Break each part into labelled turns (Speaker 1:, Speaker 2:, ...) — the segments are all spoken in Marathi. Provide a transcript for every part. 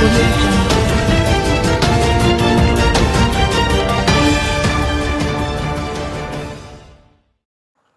Speaker 1: Thank you.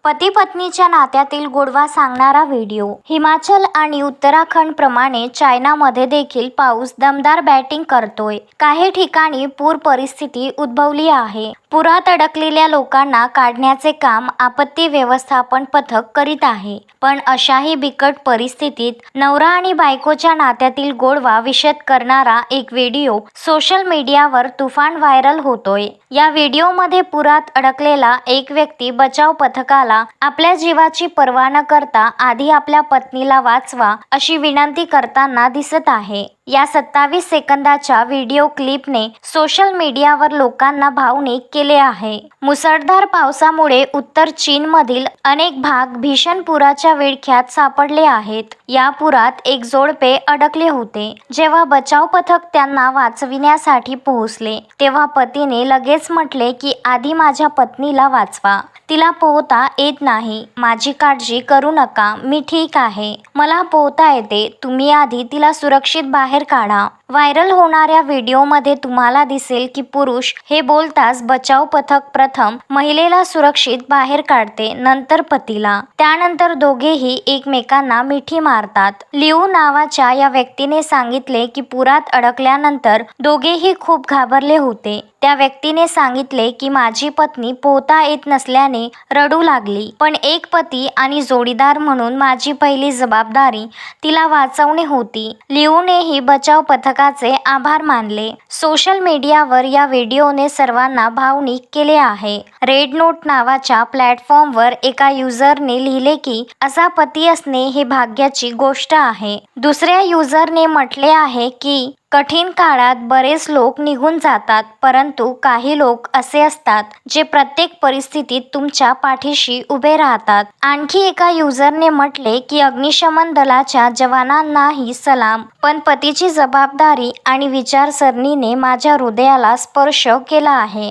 Speaker 1: पती पत्नीच्या नात्यातील गोडवा सांगणारा व्हिडिओ. हिमाचल आणि उत्तराखंड प्रमाणे चायनामध्ये देखील पाऊस दमदार बॅटिंग करतोय. काही ठिकाणी पूर परिस्थिती उद्भवली आहे. पुरात अडकलेल्या लोकांना काढण्याचे काम आपत्ती व्यवस्थापन पथक करीत आहे. पण अशाही बिकट परिस्थितीत नवरा आणि बायकोच्या नात्यातील गोडवा विशद करणारा एक व्हिडिओ सोशल मीडियावर तुफान व्हायरल होतोय. या व्हिडिओमध्ये पुरात अडकलेला एक व्यक्ती बचाव पथकाला आपल्या जीवाची पर्वा न करता आधी आपल्या पत्नीला वाचवा अशी विनंती करताना दिसत आहे. या सत्तावीस सेकंदाच्या व्हिडिओ क्लिपने सोशल मीडियावर लोकांना भावनिक केले आहे. मुसळधार पावसामुळे उत्तर चीनमधील अनेक भाग भीषण पुराच्या विळख्यात सापडले आहेत. या पुरात एक जोडपे अडकले होते. जेव्हा बचाव पथक त्यांना वाचविण्यासाठी पोहोचले तेव्हा पतीने लगेच म्हटले की आधी माझ्या पत्नीला वाचवा. तिला पोहता येत नाही. माझी काळजी करू नका. मी ठीक आहे. मला पोहता येते. तुम्ही आधी तिला सुरक्षित बाहेर இருக்காளாம் व्हायरल होणाऱ्या व्हिडिओमध्ये तुम्हाला दिसेल की पुरुष हे बोलताच बचाव पथक प्रथम महिलेला सुरक्षित बाहेर काढते नंतर पतीला. त्यानंतर दोघेही एकमेकांना मिठी मारतात. लिऊ नावाच्या या व्यक्तीने सांगितले की पुरात अडकल्यानंतर दोघेही खूप घाबरले होते. त्या व्यक्तीने सांगितले की माझी पत्नी पोहता येत नसल्याने रडू लागली. पण एक पती आणि जोडीदार म्हणून माझी पहिली जबाबदारी तिला वाचवणे होती. लिऊनेही बचाव पथक जगाचे आभार मानले. सोशल मीडियावर या व्हिडिओने सर्वांना भावनिक केले आहे. रेड नोट नावाच्या प्लॅटफॉर्मवर एका युजरने लिहिले की असा पती असणे हे भाग्याची गोष्ट आहे. दुसऱ्या युजरने म्हटले आहे की कठीण काळात बरेच लोक निघून जातात परंतु काही लोक असे असतात जे प्रत्येक परिस्थितीत तुमच्या पाठीशी उभे राहतात. आणखी एका युजरने म्हटले की अग्निशमन दलाच्या जवानांनाही सलाम पण पतीची जबाबदारी आणि विचारसरणीने माझ्या हृदयाला स्पर्श केला आहे.